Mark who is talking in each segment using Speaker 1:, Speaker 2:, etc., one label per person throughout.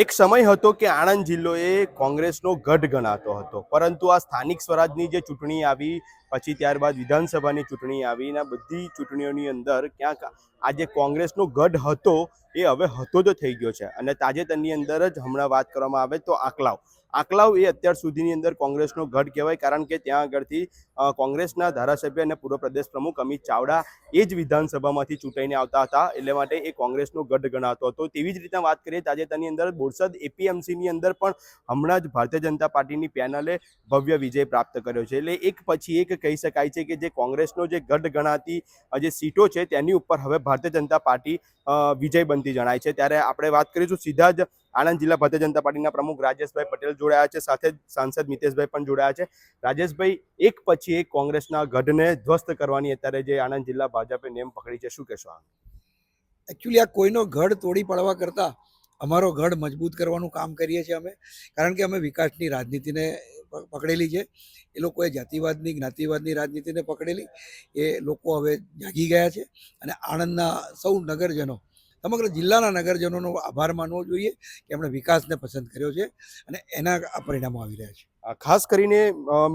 Speaker 1: એક સમય હતો કે આણંદ જિલ્લો એ કોંગ્રેસનો ગઢ ગણાતો હતો. પરંતુ આ સ્થાનિક સ્વરાજની જે ચૂંટણી આવી, પછી ત્યારબાદ વિધાનસભાની ચૂંટણી આવી ને બધી ચૂંટણીઓની અંદર ક્યાંક આ જે કોંગ્રેસનો ગઢ હતો, એ હવે હતો જ થઈ ગયો છે. અને તાજેતરની અંદર જ હમણાં વાત કરવામાં આવે તો આકલાવ. આકલાવ એ અત્યાર સુધીની અંદર કોંગ્રેસનો ગઢ કહેવાય, કારણ કે ત્યાં આગળથી કોંગ્રેસના ધારાસભ્ય અને પૂર્વ પ્રદેશ પ્રમુખ અમિત ચાવડા એ જ વિધાનસભામાંથી ચૂંટાઈને આવતા હતા. એટલે માટે એ કોંગ્રેસનો ગઢ ગણાતો હતો. તેવી જ રીતના વાત કરીએ, તાજેતરની અંદર બોરસદ એપીએમસીની અંદર પણ હમણાં જ ભારતીય જનતા પાર્ટીની પેનલે ભવ્ય વિજય પ્રાપ્ત કર્યો છે. એટલે એક પછી એક કહી શકાય છે કે જે કોંગ્રેસનો જે ગઢ ગણાતી જે સીટો છે, તેની ઉપર હવે ભારતીય જનતા પાર્ટી વિજય બનતી જણાય છે. ત્યારે આપણે વાત કરીશું સીધા જ આણંદ જિલ્લા ભારતીય જનતા પાર્ટીના પ્રમુખ રાજેશભાઈ પટેલ જોડાયા છે. સાથે સાંસદ મિતેશભાઈ પણ જોડાયા છે. રાજેશભાઈ, એક પછી એક કોંગ્રેસના ગઢને ધ્વસ્ત કરવાની અત્યારે જે આણંદ જિલ્લા ભાજપે નેમ પકડી છે. શું કહેશો
Speaker 2: એકચ્યુઅલી આ કોઈનો ગઢ તોડી પાડવા કરતાં અમારો ગઢ મજબૂત કરવાનું કામ કરીએ છીએ અમે. કારણ કે અમે વિકાસની રાજનીતિને પકડેલી છે. એ લોકોએ જાતિવાદની, જ્ઞાતિવાદની રાજનીતિને પકડેલી. એ લોકો હવે જાગી ગયા છે. અને આણંદના સૌ નગરજનો સમગ્ર જિલ્લાના નગરજનોનો આભાર માનવો જોઈએ કે એમણે વિકાસને પસંદ કર્યો છે અને એના પરિણામો આવી રહ્યા છે.
Speaker 1: ખાસ કરીને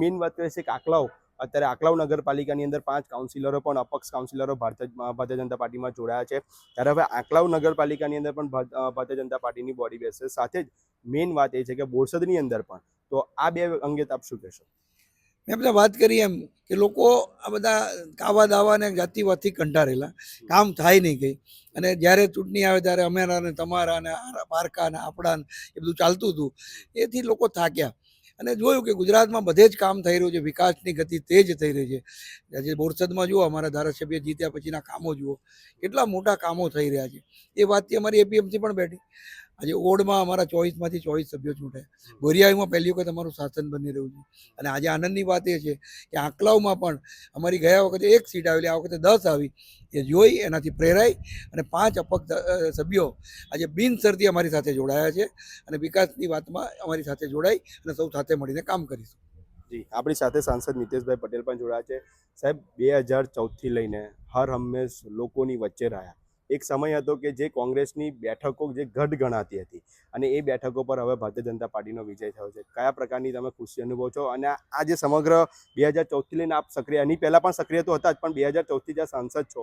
Speaker 1: મેઇન વાત કહે છે કે આકલાવ. અત્યારે આકલાવ નગરપાલિકાની અંદર પાંચ કાઉન્સિલરો પણ અપક્ષ કાઉન્સિલરો ભારતીય ભારતીય જનતા પાર્ટીમાં જોડાયા છે. ત્યારે હવે આકલાવ નગરપાલિકાની અંદર પણ ભારતીય જનતા પાર્ટીની બોડી બેસે સાથે જ મેઇન વાત એ છે કે બોરસદની અંદર પણ. તો આ બે અંગે આપ શું કહેશો?
Speaker 2: મેં બધા વાત કરી એમ કે લોકો આ બધા કાવા દાવા ને જાતિવાદથી કંટાળેલા. કામ થાય નહીં કંઈ. અને જ્યારે ચૂંટણી આવે ત્યારે અમારા ને તમારા ને પારકા ને આપણા એ બધું ચાલતું હતું. એથી લોકો થાક્યા. અને જોયું કે ગુજરાતમાં બધે જ કામ થઈ રહ્યું છે. વિકાસની ગતિ તેજ થઈ રહી છે. આજે બોરસદમાં જુઓ, અમારા ધારાસભ્ય જીત્યા પછીના કામો જુઓ. કેટલા મોટા કામો થઈ રહ્યા છે. એ વાતથી અમારી એપીએમસી પણ બેઠી. આજે ઓડમાં અમારા ચોવીસમાંથી ચોવીસ સભ્યો ચૂંટાયા બોરિયાવીમાં પહેલી વખત અમારું શાસન બની રહ્યું છે. અને આજે આનંદની વાત એ છે કે આંકલાવમાં પણ અમારી ગયા વખતે એક સીટ આવેલી આ વખતે દસ આવી. એ જોઈ એનાથી પ્રેરાઈ અને પાંચ અપક્ષ સભ્યો આજે બિનસરતી અમારી સાથે જોડાયા છે અને વિકાસની વાતમાં અમારી સાથે જોડાઈ અને સૌ સાથે મળીને કામ કરીશું.
Speaker 1: જી આપણી સાથે સાંસદ મિતેશભાઈ પટેલ પણ જોડાયા છે. સાહેબ બે હજાર ચૌદથી લઈને હર હંમેશ લોકોની વચ્ચે રહ્યા. એક સમય હતો કે જે કોંગ્રેસની બેઠકો જે ગઢ ગણાતી હતી અને એ બેઠકો પર હવે ભારતીય જનતા પાર્ટીનો વિજય થયો છે. કયા પ્રકારની તમે ખુશી અનુભવો છો? અને આ જે સમગ્ર બે હજાર ચૌદથી લઈને આપ સક્રિય એની પહેલાં પણ સક્રિય તો હતા જ, પણ બે હજાર ચૌદથી જ્યાં સાંસદ છો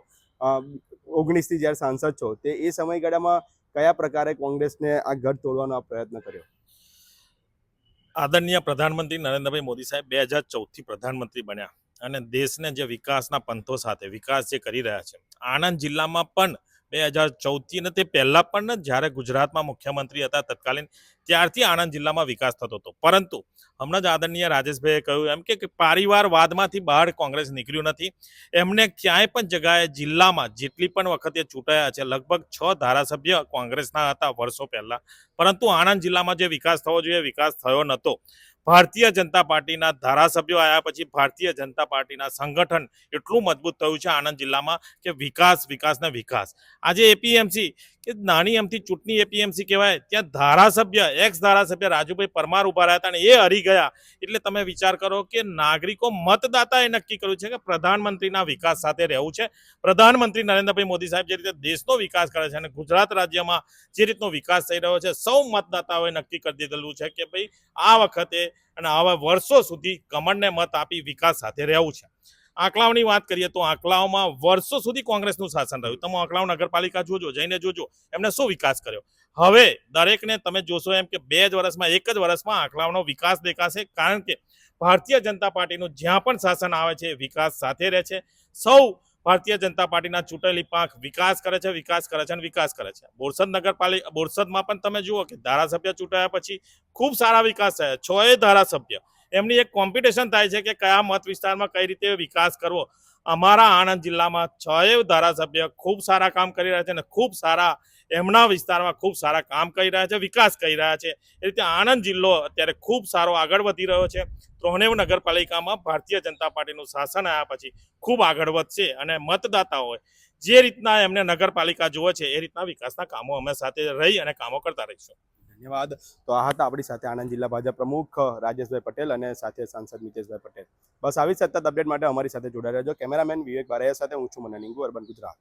Speaker 1: ઓગણીસથી જ્યારે સાંસદ છો, તે એ સમયગાળામાં કયા પ્રકારે કોંગ્રેસને આ ગઢ તોડવાનો આ પ્રયત્ન કર્યો?
Speaker 3: આદરણીય પ્રધાનમંત્રી નરેન્દ્રભાઈ મોદી સાહેબ બે હજાર ચૌદથી પ્રધાનમંત્રી બન્યા અને દેશને જે વિકાસના પંથો સાથે વિકાસ જે કરી રહ્યા છે. આણંદ જિલ્લામાં પણ બે હજાર ચૌદથી અને તે પહેલાં પણ જ્યારે ગુજરાતમાં મુખ્યમંત્રી હતા તત્કાલીન, ત્યારથી આણંદ જિલ્લામાં વિકાસ થતો હતો. પરંતુ હમણાં જ આદરણીય રાજેશભાઈએ કહ્યું એમ કે પરિવારવાદમાંથી બહાર કોંગ્રેસ નીકળ્યું નથી. એમને ક્યાંય પણ જગાએ જિલ્લામાં જેટલી પણ વખતે ચૂંટાયા છે, લગભગ છ ધારાસભ્ય કોંગ્રેસના હતા વર્ષો પહેલાં. પરંતુ આણંદ જિલ્લામાં જે વિકાસ થવો જોઈએ, વિકાસ થયો નહોતો. ભારતીય જનતા પાર્ટીના ધારાસભ્યો આવ્યા પછી ભારતીય જનતા પાર્ટીના સંગઠન એટલું મજબૂત થયું છે આણંદ જિલ્લામાં કે વિકાસ વિકાસ ને વિકાસ. આજે એપીએમસી કે નાની એમથી ચૂંટણી એપીએમસી કહેવાય, ત્યાં ધારાસભ્ય એક્સ ધારાસભ્ય રાજુભાઈ પરમાર ઊભા રહ્યા હતા અને એ હરી ગયા. એટલે તમે વિચાર કરો કે નાગરિકો મતદાતાએ નક્કી કર્યું છે કે પ્રધાનમંત્રીના વિકાસ સાથે રહેવું છે. પ્રધાનમંત્રી નરેન્દ્રભાઈ મોદી સાહેબ જે રીતે દેશનો વિકાસ કરે છે અને ગુજરાત રાજ્યમાં જે રીતનો વિકાસ થઈ રહ્યો છે, સૌ મતદાતાઓએ નક્કી કરી દીધેલું છે કે ભાઈ આ વખતે અને આવા વર્ષો સુધી કમળને મત આપી વિકાસ સાથે રહેવું છે. આંકલાવની વાત કરીએ તો આંકલાઓમાં વર્ષો સુધી કોંગ્રેસનું શાસન રહ્યું. તમે આંકલાવ નગરપાલિકા જોજો, જઈને જોજો, એમને શું વિકાસ કર્યો? હવે દરેકને તમે જોશો એમ કે બે જ વર્ષમાં, એક જ વર્ષમાં આંકલાઓનો વિકાસ દેખાશે, કારણ કે ભારતીય જનતા પાર્ટીનું જ્યાં પણ શાસન આવે છે વિકાસ સાથે રહે છે. સૌ ભારતીય જનતા પાર્ટીના ચૂંટેલી પાંખ વિકાસ કરે છે, વિકાસ કરે છે અને વિકાસ કરે છે. બોરસદ નગરપાલિકા, બોરસદમાં પણ તમે જુઓ કે ધારાસભ્ય ચૂંટાયા પછી ખૂબ સારા વિકાસ થયા. છ એ ધારાસભ્ય. એમની એક કોમ્પિટિશન થાય છે કે કયા મત વિસ્તારમાં કઈ રીતે વિકાસ કરવો. અમારા આણંદ જિલ્લામાં છ ધારાસભ્ય ખૂબ સારા કામ કરી રહ્યા છે અને ખૂબ સારા એમના વિસ્તારમાં ખૂબ સારા કામ કરી રહ્યા છે, વિકાસ કરી રહ્યા છે. એ રીતે આણંદ જિલ્લો અત્યારે ખૂબ સારો આગળ વધી રહ્યો છે. ત્રણેવ નગરપાલિકામાં ભારતીય જનતા પાર્ટીનું શાસન આવ્યા પછી ખૂબ આગળ વધશે અને મતદાતાઓએ જે રીતના એમને નગરપાલિકા જુએ છે, એ રીતના વિકાસના કામો અમે સાથે રહી અને કામો કરતા રહીશું.
Speaker 1: ધન્યવાદ. તો આ હતા આપણી સાથે આણંદ જિલ્લા ભાજપ પ્રમુખ, રાજેશભાઈ પટેલ અને સાથે સાંસદ મિતેશભાઈ પટેલ. બસ આવી સતત અપડેટ માટે અમારી સાથે જોડાઈ રહેજો. કેમેરામેન વિવેક બારૈયા સાથે હું છું મને અર્બન ગુજરાત.